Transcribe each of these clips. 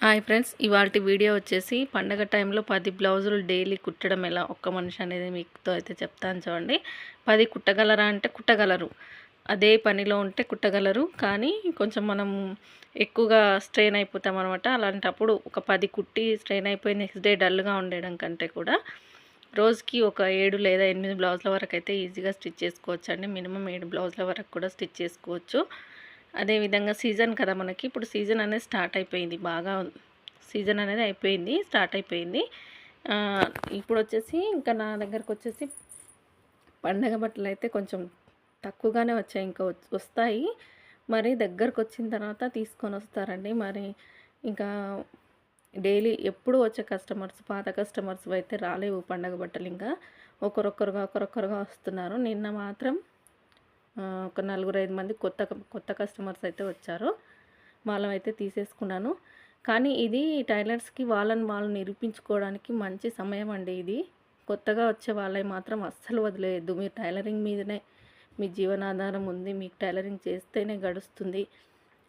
Hi friends ఇవాళ video వచ్చేసి పండగ టైంలో పది బ్లౌజులు డైలీ కుట్టడం ఎలా? ఒక్క మనిషి అనేది మీతో అయితే చెప్తాను చూడండి. పది కుట్టగలరా అంటే కుట్టగలరు. అదే పనిలో ఉంటే కుట్టగలరు. కానీ కొంచెం మనం ఎక్కువగా స్ట్రెయిన్ అయిపోతాం అనమాట అలాంటప్పుడు ఒక పది కుట్టి స్ట్రెయిన్ అయిపోయి నెక్స్ట్ డే డల్గా ఉండడం కంటే కూడా రోజుకి ఒక ఏడు లేదా ఎనిమిది బ్లౌజ్ల వరకు అయితే ఈజీగా స్టిచ్ చేసుకోవచ్చు అండి మినిమం ఏడు బ్లౌజ్ల వరకు కూడా స్టిచ్ చేసుకోవచ్చు. అదేవిధంగా సీజన్ కదా మనకి. ఇప్పుడు సీజన్ అనేది స్టార్ట్ అయిపోయింది. బాగా సీజన్ అనేది అయిపోయింది. స్టార్ట్ అయిపోయింది. ఇప్పుడు వచ్చేసి ఇంకా నా దగ్గరకు వచ్చేసి పండగ బట్టలు అయితే కొంచెం తక్కువగానే వచ్చాయి. ఇంకా వస్తాయి. మరి దగ్గరకు వచ్చిన తర్వాత తీసుకొని వస్తారండి. మరి ఇంకా డైలీ ఎప్పుడు వచ్చే కస్టమర్స్ పాత కస్టమర్స్ అయితే రాలేవు పండగ బట్టలు. ఇంకా ఒకరొక్కరుగా ఒకరొకరుగా వస్తున్నారు. నిన్న మాత్రం ఒక నలుగురు ఐదు మంది కొత్త కొత్త కస్టమర్స్ అయితే వచ్చారు. వాళ్ళం అయితే తీసేసుకున్నాను. కానీ ఇది టైలర్స్కి వాళ్ళని వాళ్ళు నిరూపించుకోవడానికి మంచి సమయం అండి ఇది. కొత్తగా వచ్చే వాళ్ళని మాత్రం అస్సలు వదిలేయద్దు. మీరు టైలరింగ్ మీదనే మీ జీవనాధారం ఉంది మీకు టైలరింగ్ చేస్తేనే గడుస్తుంది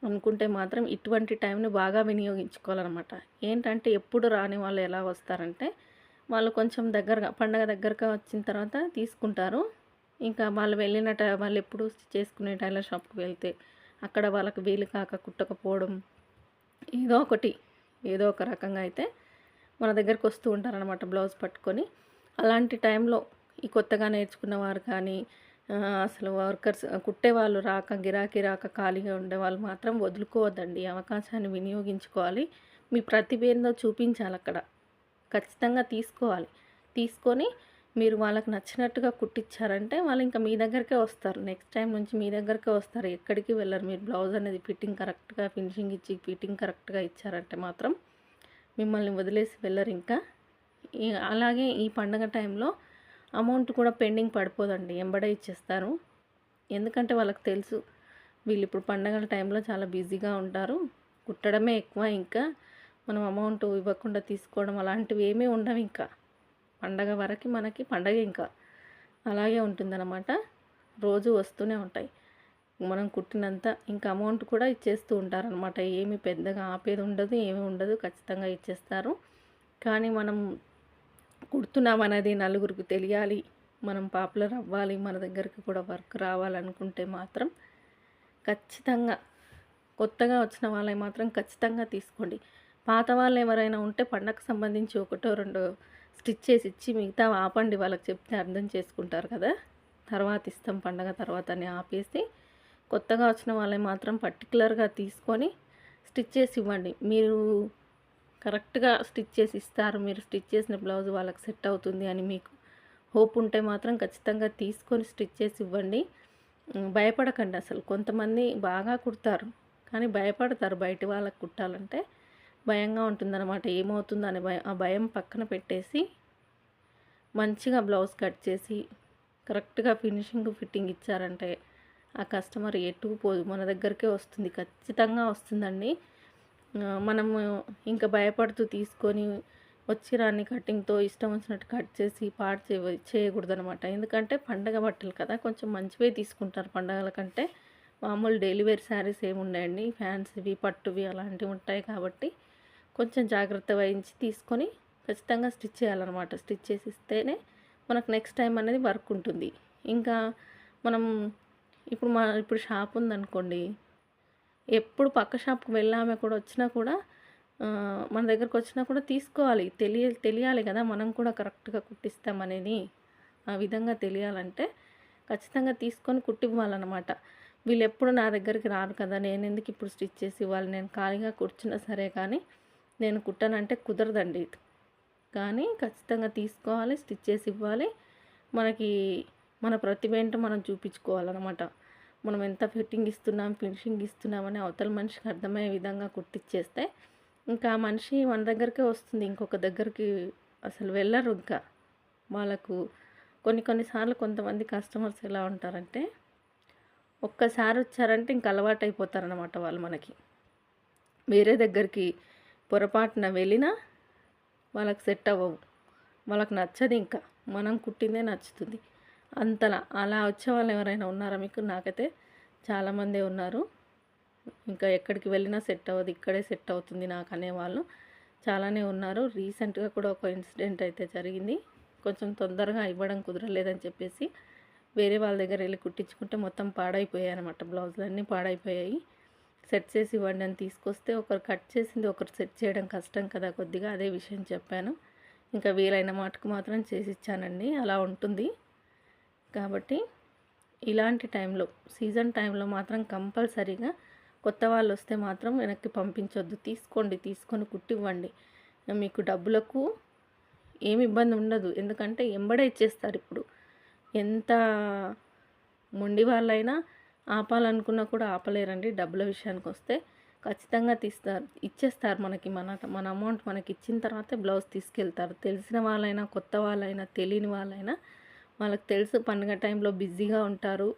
అనుకుంటే మాత్రం ఇటువంటి టైంని బాగా వినియోగించుకోవాలన్నమాట. ఏంటంటే ఎప్పుడు రాని వాళ్ళు ఎలా వస్తారంటే వాళ్ళు కొంచెం దగ్గరగా పండగ దగ్గరగా వచ్చిన తర్వాత తీసుకుంటారు. ఇంకా వాళ్ళు వెళ్ళిన ట- వాళ్ళు ఎప్పుడు చేసుకునే టైలర్ షాప్కి వెళ్తే అక్కడ వాళ్ళకి వీలు కాక కుట్టకపోవడం ఏదో ఒకటి ఏదో ఒక రకంగా అయితే మన దగ్గరికి వస్తూ ఉంటారనమాట బ్లౌజ్ పట్టుకొని. అలాంటి టైంలో ఈ కొత్తగా నేర్చుకున్న వారు కానీ అసలు వర్కర్స్ కుట్టే వాళ్ళు రాక గిరాకీ రాక ఖాళీగా ఉండే వాళ్ళు మాత్రం వదులుకోవద్దండి. అవకాశాన్ని వినియోగించుకోవాలి. మీ ప్రతిభ ఏందో చూపించాలి అక్కడ. ఖచ్చితంగా తీసుకోవాలి. తీసుకొని మీరు వాళ్ళకి నచ్చినట్టుగా కుట్టించారంటే వాళ్ళు ఇంకా మీ దగ్గరకే వస్తారు. నెక్స్ట్ టైం నుంచి మీ దగ్గరికే వస్తారు. ఎక్కడికి వెళ్ళరు. మీరు బ్లౌజ్ అనేది ఫిట్టింగ్ కరెక్ట్గా ఫినిషింగ్ ఇచ్చి ఫిట్టింగ్ కరెక్ట్గా ఇచ్చారంటే మాత్రం మిమ్మల్ని వదిలేసి వెళ్ళరు ఇంకా. అలాగే ఈ పండగ టైంలో అమౌంట్ కూడా పెండింగ్ పడిపోదండి. ఎంబడే ఇచ్చేస్తారు. ఎందుకంటే వాళ్ళకి తెలుసు వీళ్ళు ఇప్పుడు పండగల టైంలో చాలా బిజీగా ఉంటారు. కుట్టడమే ఎక్కువ ఇంకా. మనం అమౌంట్ ఇవ్వకుండా తీసుకోవడం అలాంటివి ఏమీ ఉండవు ఇంకా. పండగ వరకు మనకి పండగ ఇంకా. అలాగే ఉంటుందన్నమాట. రోజు వస్తూనే ఉంటాయి. మనం కుట్టినంత ఇంకా అమౌంట్ కూడా ఇచ్చేస్తూ ఉంటారనమాట ఏమి పెద్దగా ఆపేది ఉండదు ఏమీ ఉండదు ఖచ్చితంగా ఇచ్చేస్తారు. కానీ మనం కుడుతున్నాం అనేది నలుగురికి తెలియాలి. మనం పాపులర్ అవ్వాలి మన దగ్గరికి కూడా వర్క్ రావాలనుకుంటే మాత్రం ఖచ్చితంగా కొత్తగా వచ్చిన వాళ్ళని మాత్రం ఖచ్చితంగా తీసుకోండి. పాత వాళ్ళు ఎవరైనా ఉంటే పండగకు సంబంధించి ఒకటో రెండో స్టిచ్ చేసి ఇచ్చి మిగతా ఆపండి వాళ్ళకి చెప్తే అర్థం చేసుకుంటారు కదా. తర్వాత ఇస్తాం పండగ తర్వాత అని ఆపేసి కొత్తగా వచ్చిన వాళ్ళని మాత్రం పర్టికులర్గా తీసుకొని స్టిచ్ చేసి ఇవ్వండి. మీరు కరెక్ట్గా స్టిచ్ చేసి ఇస్తారు మీరు స్టిచ్ చేసిన బ్లౌజ్ వాళ్ళకి సెట్ అవుతుంది అని మీకు హోప్ ఉంటే మాత్రం ఖచ్చితంగా తీసుకొని స్టిచ్ చేసి ఇవ్వండి. భయపడకండి అసలు. కొంతమంది బాగా కుడతారు కానీ భయపడతారు బయట వాళ్ళకి కుట్టాలంటే. భయంగా ఉంటుందన్నమాట. ఏమవుతుందో అనే భయం ఆ భయం పక్కన పెట్టేసి మంచిగా బ్లౌజ్ కట్ చేసి కరెక్ట్గా ఫినిషింగ్ ఫిట్టింగ్ ఇచ్చారంటే ఆ కస్టమర్ ఎటు పోదు. మన దగ్గరికే వస్తుంది. ఖచ్చితంగా వస్తుందండి. మనము ఇంకా భయపడుతూ తీసుకొని వచ్చి రాని కటింగ్తో ఇష్టం వచ్చినట్టు కట్ చేసి పాడు చే చేయకూడదు అనమాట ఎందుకంటే పండగ బట్టలు కదా కొంచెం మంచివే తీసుకుంటారు పండగల కంటే. మామూలు డైలీ వేర్ శారీస్ ఏమి ఉన్నాయండి ఫ్యాన్సీవి పట్టువి అలాంటివి ఉంటాయి కాబట్టి కొంచెం జాగ్రత్త వహించి తీసుకొని ఖచ్చితంగా స్టిచ్ చేయాలన్నమాట. స్టిచ్ చేసి ఇస్తేనే మనకు నెక్స్ట్ టైం అనేది వర్క్ ఉంటుంది. ఇంకా మనం ఇప్పుడు మా ఇప్పుడు షాప్ ఉందనుకోండి ఎప్పుడు పక్క షాప్కి వెళ్ళామే కూడా వచ్చినా కూడా మన దగ్గరకు వచ్చినా కూడా తీసుకోవాలి. తెలియ తెలియాలి కదా మనం కూడా కరెక్ట్గా కుట్టిస్తామనేది ఆ విధంగా తెలియాలంటే ఖచ్చితంగా తీసుకొని కుట్టివ్వాలన్నమాట. వీళ్ళు ఎప్పుడు నా దగ్గరికి రారు కదా నేను ఎందుకు ఇప్పుడు స్టిచ్ చేసి ఇవ్వాలి? నేను ఖాళీగా కూర్చున్నా సరే కానీ నేను కుట్టనంటే కుదరదండి కానీ ఖచ్చితంగా తీసుకోవాలి స్టిచ్ చేసి ఇవ్వాలి. మనకి మన ప్రతిభ ఏంటో మనం చూపించుకోవాలన్నమాట. మనం ఎంత ఫిట్టింగ్ ఇస్తున్నాం ఫినిషింగ్ ఇస్తున్నామని అవతల మనిషికి అర్థమయ్యే విధంగా కుట్టిచ్చేస్తే ఇంకా మనిషి మన దగ్గరికే వస్తుంది ఇంకొక దగ్గరికి అసలు వెళ్ళరు ఇంకా. వాళ్ళకు కొన్ని కొన్నిసార్లు కొంతమంది కస్టమర్స్ ఎలా ఉంటారంటే ఒక్కసారి వచ్చారంటే ఇంక అలవాటు అయిపోతారనమాట వాళ్ళు మనకి. వేరే దగ్గరికి పొరపాటున వెళ్ళినా వాళ్ళకి సెట్ అవ్వవు. వాళ్ళకి నచ్చదు ఇంకా. మనం కుట్టిందే నచ్చుతుంది. అంతలా. అలా వచ్చే వాళ్ళు ఎవరైనా ఉన్నారా మీకు? నాకైతే చాలామంది ఉన్నారు. ఇంకా ఎక్కడికి వెళ్ళినా సెట్ అవ్వదు. ఇక్కడే సెట్ అవుతుంది నాకు అనేవాళ్ళు చాలానే ఉన్నారు. రీసెంట్గా కూడా ఒక ఇన్సిడెంట్ అయితే జరిగింది. కొంచెం తొందరగా ఇవ్వడం కుదరలేదని చెప్పేసి వేరే వాళ్ళ దగ్గర వెళ్ళి కుట్టించుకుంటే మొత్తం పాడైపోయాయి అనమాట బ్లౌజులు అన్నీ పాడైపోయాయి. సెట్ చేసి ఇవ్వండి అని తీసుకొస్తే ఒకరు కట్ చేసింది ఒకరు సెట్ చేయడం కష్టం కదా కొద్దిగా అదే విషయం చెప్పాను. ఇంకా వీలైన మాటకు మాత్రం చేసి ఇచ్చానండి. అలా ఉంటుంది. కాబట్టి ఇలాంటి టైంలో సీజన్ టైంలో మాత్రం కంపల్సరీగా కొత్త వాళ్ళు వస్తే మాత్రం వెనక్కి పంపించొద్దు. తీసుకోండి తీసుకొని కుట్టివ్వండి. మీకు డబ్బులకు ఏమి ఇబ్బంది ఉండదు. ఎందుకంటే ఎంబడే ఇచ్చేస్తారు ఇప్పుడు. ఎంత మొండి వాళ్ళైనా ఆపాలనుకున్నా కూడా ఆపలేరండి. డబ్బుల విషయానికి వస్తే ఖచ్చితంగా తీస్తారు. ఇచ్చేస్తారు మనకి మన మన అమౌంట్ మనకి ఇచ్చిన తర్వాతే బ్లౌజ్ తీసుకెళ్తారు. తెలిసిన వాళ్ళైనా కొత్త వాళ్ళైనా తెలియని వాళ్ళైనా వాళ్ళకి తెలుసు పండుగ టైంలో బిజీగా ఉంటారు.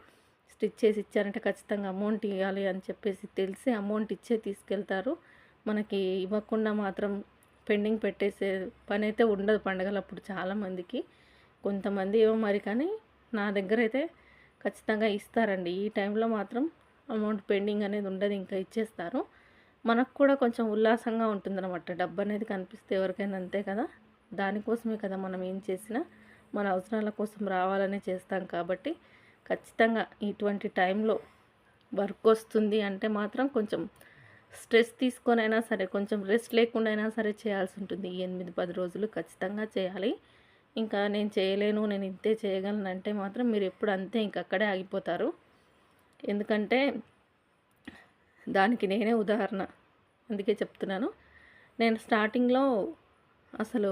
స్టిచ్ చేసి ఇచ్చారంటే ఖచ్చితంగా అమౌంట్ ఇవ్వాలి అని చెప్పేసి తెలిసి అమౌంట్ ఇచ్చే తీసుకెళ్తారు. మనకి ఇవ్వకుండా మాత్రం పెండింగ్ పెట్టేసే పని అయితే ఉండదు పండగలప్పుడు చాలామందికి. కొంతమంది ఏమో మరి కానీ నా దగ్గర అయితే ఖచ్చితంగా ఇస్తారండి. ఈ టైంలో మాత్రం అమౌంట్ పెండింగ్ అనేది ఉండదు ఇంకా ఇచ్చేస్తారు. మనకు కూడా కొంచెం ఉల్లాసంగా ఉంటుందన్నమాట. డబ్బు అనేది కనిపిస్తే ఎవరికైనా అంతే కదా? దానికోసమే కదా మనం ఏం చేసినా మన అవసరాల కోసం రావాలనే చేస్తాం కాబట్టి ఖచ్చితంగా ఇటువంటి టైంలో వర్క్ వస్తుంది అంటే మాత్రం కొంచెం స్ట్రెస్ తీసుకొని అయినా సరే కొంచెం రెస్ట్ లేకుండా అయినా సరే చేయాల్సి ఉంటుంది. ఈ ఎనిమిది పది రోజులు ఖచ్చితంగా చేయాలి. ఇంకా నేను చేయలేను నేను ఇంతే చేయగలను అంటే మాత్రం మీరు ఎప్పుడు అంతే ఇంక అక్కడే ఆగిపోతారు. ఎందుకంటే దానికి నేనే ఉదాహరణ. అందుకే చెప్తున్నాను. నేను స్టార్టింగ్లో అసలు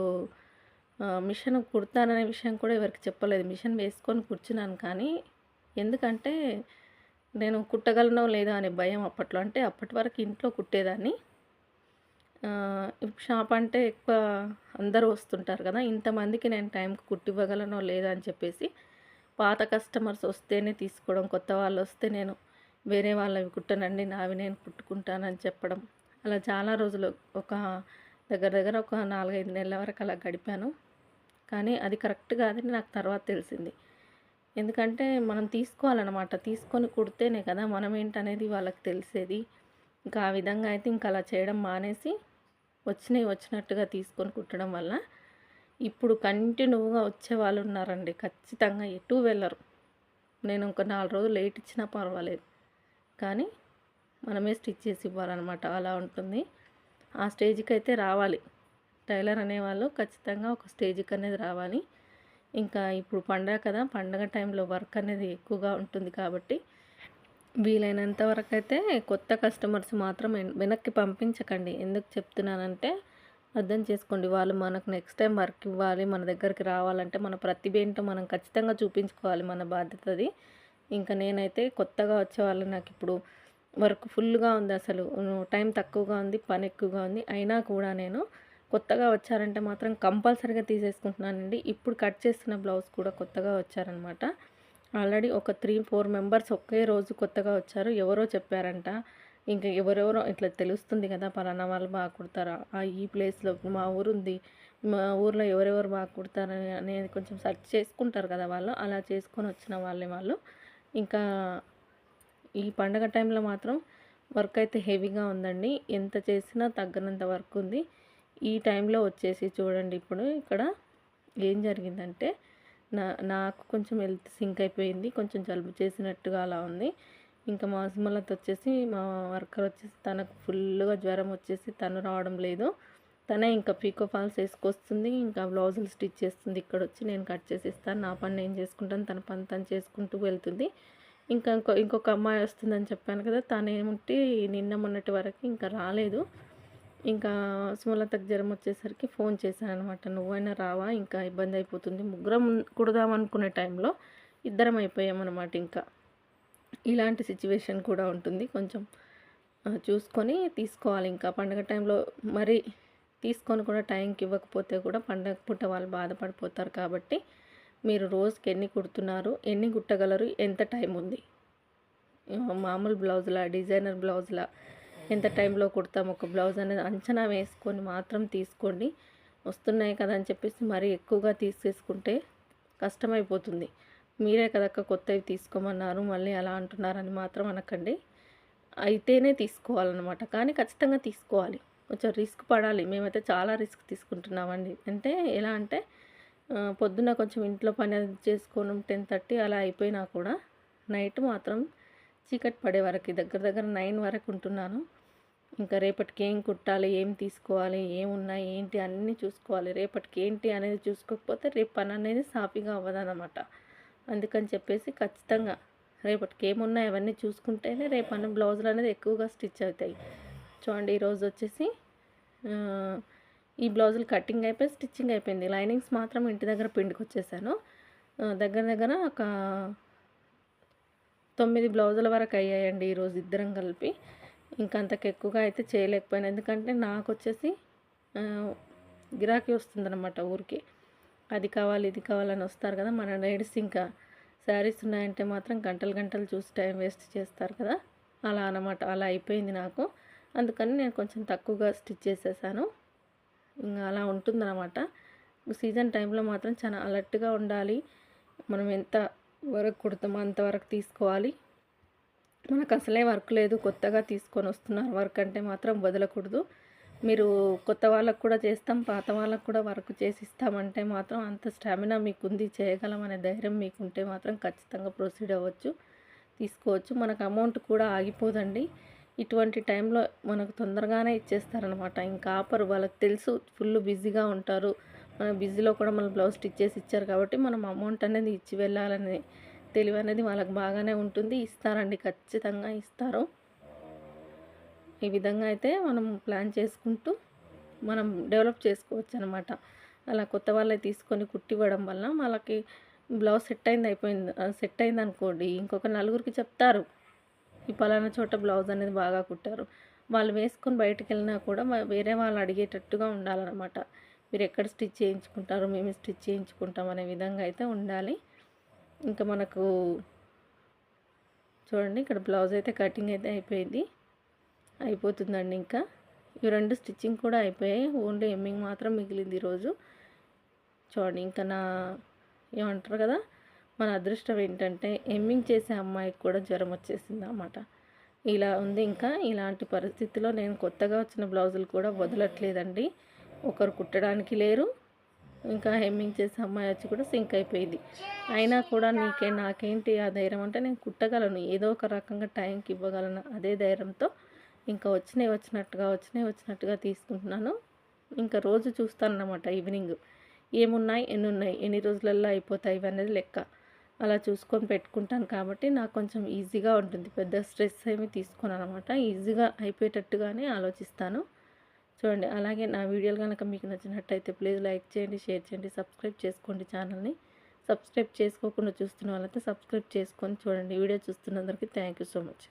మిషన్ కుడతాననే విషయం కూడా ఎవరికి చెప్పలేదు. మిషన్ వేసుకొని కూర్చున్నాను కానీ ఎందుకంటే నేను కుట్టగలనో లేదా అనే భయం అప్పట్లో. అంటే అప్పటి వరకు ఇంట్లో కుట్టేదాన్ని. షాప్ అంటే ఎక్కువ అందరూ వస్తుంటారు కదా ఇంతమందికి నేను టైంకి కుట్టివ్వగలనో లేదా అని చెప్పేసి పాత కస్టమర్స్ వస్తేనే తీసుకోవడం కొత్త వాళ్ళు వస్తే నేను వేరే వాళ్ళవి కుట్టనండి నావి నేను కుట్టుకుంటానని చెప్పడం. అలా చాలా రోజులు ఒక దగ్గర దగ్గర ఒక నాలుగైదు నెలల వరకు అలా గడిపాను. కానీ అది కరెక్ట్ కాదని నాకు తర్వాత తెలిసింది. ఎందుకంటే మనం తీసుకోవాలన్నమాట తీసుకొని కుడితేనే కదా మనం ఏంటనేది వాళ్ళకి తెలిసేది. ఇంకా ఆ విధంగా అయితే ఇంకా అలా చేయడం మానేసి వచ్చినవి వచ్చినట్టుగా తీసుకొని కుట్టడం వల్ల ఇప్పుడు కంటిన్యూగా వచ్చే వాళ్ళు ఉన్నారండి. ఖచ్చితంగా ఎటు వెళ్ళరు. నేను ఒక నాలుగు రోజులు లేట్ ఇచ్చినా పర్వాలేదు. కానీ మనమే స్టిచ్ చేసి ఇవ్వాలన్నమాట. అలా ఉంటుంది. ఆ స్టేజ్కి అయితే రావాలి. టైలర్ అనేవాళ్ళు ఖచ్చితంగా ఒక స్టేజ్కి అనేది రావాలి. ఇంకా ఇప్పుడు పండగ కదా పండగ టైంలో వర్క్ అనేది ఎక్కువగా ఉంటుంది కాబట్టి వీలైనంత వరకు అయితే కొత్త కస్టమర్స్ మాత్రం వెనక్కి పంపించకండి. ఎందుకు చెప్తున్నానంటే అర్థం చేసుకోండి. వాళ్ళు మనకు నెక్స్ట్ టైం వర్క్ ఇవ్వాలి మన దగ్గరికి రావాలంటే మన ప్రతిభ ఏంటో మనం ఖచ్చితంగా చూపించుకోవాలి మన బాధ్యత అది ఇంకా నేనైతే కొత్తగా వచ్చే వాళ్ళు నాకు ఇప్పుడు వర్క్ ఫుల్గా ఉంది అసలు. టైం తక్కువగా ఉంది పని ఎక్కువగా ఉంది. అయినా కూడా నేను కొత్తగా వచ్చారంటే మాత్రం కంపల్సరీగా తీసేసుకుంటున్నానండి. ఇప్పుడు కట్ చేస్తున్న బ్లౌజ్ కూడా కొత్తగా వచ్చారనమాట. ఆల్రెడీ ఒక త్రీ ఫోర్ మెంబర్స్ ఒకే రోజు కొత్తగా వచ్చారు. ఎవరో చెప్పారంట. ఇంకా ఎవరెవరో ఇట్లా తెలుస్తుంది కదా పలానా వాళ్ళు బాగా కుడతారా? ఈ ప్లేస్లో మా ఊరు ఉంది మా ఊర్లో ఎవరెవరు బాగా కుడతారు అనేది కొంచెం సెర్చ్ చేసుకుంటారు కదా వాళ్ళు. అలా చేసుకొని వచ్చిన వాళ్ళే వాళ్ళు. ఇంకా ఈ పండగ టైంలో మాత్రం వర్క్ అయితే హెవీగా ఉందండి. ఎంత చేసినా తగ్గనంత వర్క్ ఉంది. ఈ టైంలో వచ్చేసి చూడండి ఇప్పుడు ఇక్కడ ఏం జరిగిందంటే నా నాకు కొంచెం హెల్త్ సింక్ అయిపోయింది కొంచెం జలుబు చేసినట్టుగా అలా ఉంది. ఇంకా మా సుమలత వచ్చేసి మా వర్కర్ వచ్చేసి తనకు ఫుల్గా జ్వరం వచ్చేసి తను రావడం లేదు. తనే ఇంకా పీకో ఫాల్స్ వేసుకొస్తుంది ఇంకా బ్లౌజులు స్టిచ్ చేస్తుంది. ఇక్కడ వచ్చి నేను కట్ చేసి ఇస్తాను నా పని నేను చేసుకుంటాను తన పని తను చేసుకుంటూ వెళ్తుంది. ఇంకా ఇంకో ఇంకొక అమ్మాయి వస్తుందని చెప్పాను కదా తను నిన్న మొన్నటి వరకు ఇంకా రాలేదు. ఇంకా సుమలతకు జ్వరం వచ్చేసరికి ఫోన్ చేశాను అనమాట నువ్వైనా రావా? ఇంకా ఇబ్బంది అయిపోతుంది. ముగ్గురం కుడదాం అనుకునే టైంలో ఇద్దరం అయిపోయామన్నమాట ఇంకా. ఇలాంటి సిచ్యువేషన్ కూడా ఉంటుంది. కొంచెం చూసుకొని తీసుకోవాలి ఇంకా. పండగ టైంలో మరి తీసుకొని కూడా టైంకి ఇవ్వకపోతే కూడా పండగ పుట్ట వాళ్ళు బాధపడిపోతారు కాబట్టి మీరు రోజుకి ఎన్ని కుడుతున్నారు ఎన్ని కుట్టగలరు ఎంత టైం ఉంది? మామూలు బ్లౌజులా డిజైనర్ బ్లౌజులా ఎంత టైంలో కుడతాం ఒక బ్లౌజ్ అనేది అంచనా వేసుకొని మాత్రం తీసుకోండి. వస్తున్నాయి కదా అని చెప్పేసి మరీ ఎక్కువగా తీసేసుకుంటే కష్టమైపోతుంది. మీరే కదక్క కొత్తవి తీసుకోమన్నారు మళ్ళీ అలా అంటున్నారని మాత్రం అనకండి. అయితేనే తీసుకోవాలన్నమాట. కానీ ఖచ్చితంగా తీసుకోవాలి. కొంచెం రిస్క్ పడాలి. మేమైతే చాలా రిస్క్ తీసుకుంటున్నామండి. అంటే ఎలా అంటే పొద్దున్న కొంచెం ఇంట్లో పని చేసుకోవడం టెన్ థర్టీ అలా అయిపోయినా కూడా నైట్ మాత్రం చీకటి పడే వరకు దగ్గర దగ్గర నైన్ వరకు ఉంటున్నాను. ఇంకా రేపటికి ఏం కుట్టాలి ఏం తీసుకోవాలి ఏమున్నాయి ఏంటి అన్నీ చూసుకోవాలి. రేపటికి ఏంటి అనేది చూసుకోకపోతే రేపు పని అనేది సాఫీగా అవ్వదన్నమాట. అందుకని చెప్పేసి ఖచ్చితంగా రేపటికి ఏమున్నాయి అవన్నీ చూసుకుంటేనే రేపు అన్న బ్లౌజులు అనేది ఎక్కువగా స్టిచ్ అవుతాయి. చూడండి ఈరోజు వచ్చేసి ఈ బ్లౌజులు కటింగ్ అయిపోయి స్టిచ్చింగ్ అయిపోయింది. లైనింగ్స్ మాత్రం ఇంటి దగ్గర పిండికి వచ్చేసాను దగ్గర దగ్గర ఒక తొమ్మిది బ్లౌజుల వరకు అయ్యాయండి ఈరోజు ఇద్దరం కలిపి. ఇంకంతకు ఎక్కువగా అయితే చేయలేకపోయాను. ఎందుకంటే నాకు వచ్చేసి గిరాకీ వస్తుందన్నమాట ఊరికి. అది కావాలి ఇది కావాలని వస్తారు కదా. మన లేడీస్ ఇంకా శారీస్ ఉన్నాయంటే మాత్రం గంటలు గంటలు చూసి టైం వేస్ట్ చేస్తారు కదా. అలా అనమాట అలా అయిపోయింది నాకు. అందుకని నేను కొంచెం తక్కువగా స్టిచ్ చేసేసాను. ఇంకా అలా ఉంటుందన్నమాట. సీజన్ టైంలో మాత్రం చాలా అలర్ట్గా ఉండాలి. మనం ఎంత వరకు కుడతామో అంతవరకు తీసుకోవాలి. మనకు అసలే వర్క్ లేదు కొత్తగా తీసుకొని వస్తున్నారు. వర్క్ అంటే మాత్రం వదలకూడదు. మీరు కొత్త వాళ్ళకు కూడా చేస్తాం పాత వాళ్ళకు కూడా వర్క్ చేసి ఇస్తామంటే మాత్రం అంత స్టామినా మీకు ఉంది చేయగలం అనే ధైర్యం మీకుంటే మాత్రం ఖచ్చితంగా ప్రొసీడ్ అవ్వచ్చు తీసుకోవచ్చు. మనకు అమౌంట్ కూడా ఆగిపోదండి. ఇటువంటి టైంలో మనకు తొందరగానే ఇచ్చేస్తారనమాట. ఇంకా ఆపరు. వాళ్ళకి తెలుసు ఫుల్ బిజీగా ఉంటారు. మన బిజీలో కూడా మన బ్లౌజ్ స్టిచ్ చేసి ఇచ్చారు కాబట్టి మనం అమౌంట్ అనేది ఇచ్చి వెళ్ళాలని తెలివి అనేది వాళ్ళకి బాగానే ఉంటుంది. ఇస్తారండి ఖచ్చితంగా ఇస్తారు. ఈ విధంగా అయితే మనం ప్లాన్ చేసుకుంటూ మనం డెవలప్ చేసుకోవచ్చు అనమాట అలా కొత్త వాళ్ళే తీసుకొని కుట్టివ్వడం వల్ల వాళ్ళకి బ్లౌజ్ సెట్ అయింది అయిపోయింది సెట్ అయింది అనుకోండి ఇంకొక నలుగురికి చెప్తారు. ఈ పలానా చోట బ్లౌజ్ అనేది బాగా కుట్టారు. వాళ్ళు వేసుకొని బయటకు వెళ్ళినా కూడా వేరే వాళ్ళు అడిగేటట్టుగా ఉండాలన్నమాట. మీరు ఎక్కడ స్టిచ్ చేయించుకుంటారు మేము స్టిచ్ చేయించుకుంటాం అనే విధంగా అయితే ఉండాలి. ఇంకా మనకు చూడండి ఇక్కడ బ్లౌజ్ అయితే కటింగ్ అయితే అయిపోయింది. అయిపోతుందండి ఇంకా. ఇవి రెండు స్టిచ్చింగ్ కూడా అయిపోయాయి. ఓన్లీ ఎమ్మింగ్ మాత్రం మిగిలింది ఈరోజు. చూడండి ఇంకా నా ఏమంటారు కదా మన అదృష్టం ఏంటంటే ఎమ్మింగ్ చేసే అమ్మాయికి కూడా జ్వరం వచ్చేసింది అన్నమాట. ఇలా ఉంది ఇంకా. ఇలాంటి పరిస్థితిలో నేను కొత్తగా వచ్చిన బ్లౌజులు కూడా వదలట్లేదండి. ఒకరు కుట్టడానికి లేరు ఇంకా హెమ్మింగ్ చేసే అమ్మాయి వచ్చి కూడా సింక్ అయిపోయింది. అయినా కూడా నీకే నాకేంటి ఆ ధైర్యం? అంటే నేను కుట్టగలను ఏదో ఒక రకంగా టైంకి ఇవ్వగలను అదే ధైర్యంతో ఇంకా వచ్చినాయి వచ్చినట్టుగా వచ్చినాయి వచ్చినట్టుగా తీసుకుంటున్నాను. ఇంకా రోజు చూస్తాను అన్నమాట ఈవినింగ్. ఏమున్నాయి ఎన్ని ఉన్నాయి ఎన్ని రోజులల్లో అయిపోతాయి ఇవనేది లెక్క. అలా చూసుకొని పెట్టుకుంటాను కాబట్టి నాకు కొంచెం ఈజీగా ఉంటుంది. పెద్ద స్ట్రెస్ ఏమి తీసుకోను అనమాట ఈజీగా అయిపోయేటట్టుగానే ఆలోచిస్తాను. చూడండి అలాగే నా వీడియోలు కనుక మీకు నచ్చినట్టయితే ప్లీజ్ లైక్ చేయండి షేర్ చేయండి సబ్స్క్రైబ్ చేసుకోండి ఛానల్ని. సబ్స్క్రైబ్ చేసుకోకుండా చూస్తున్న వాళ్ళైతే సబ్స్క్రైబ్ చేసుకొని చూడండి. వీడియో చూస్తున్నందరికీ థ్యాంక్ యూ సో మచ్.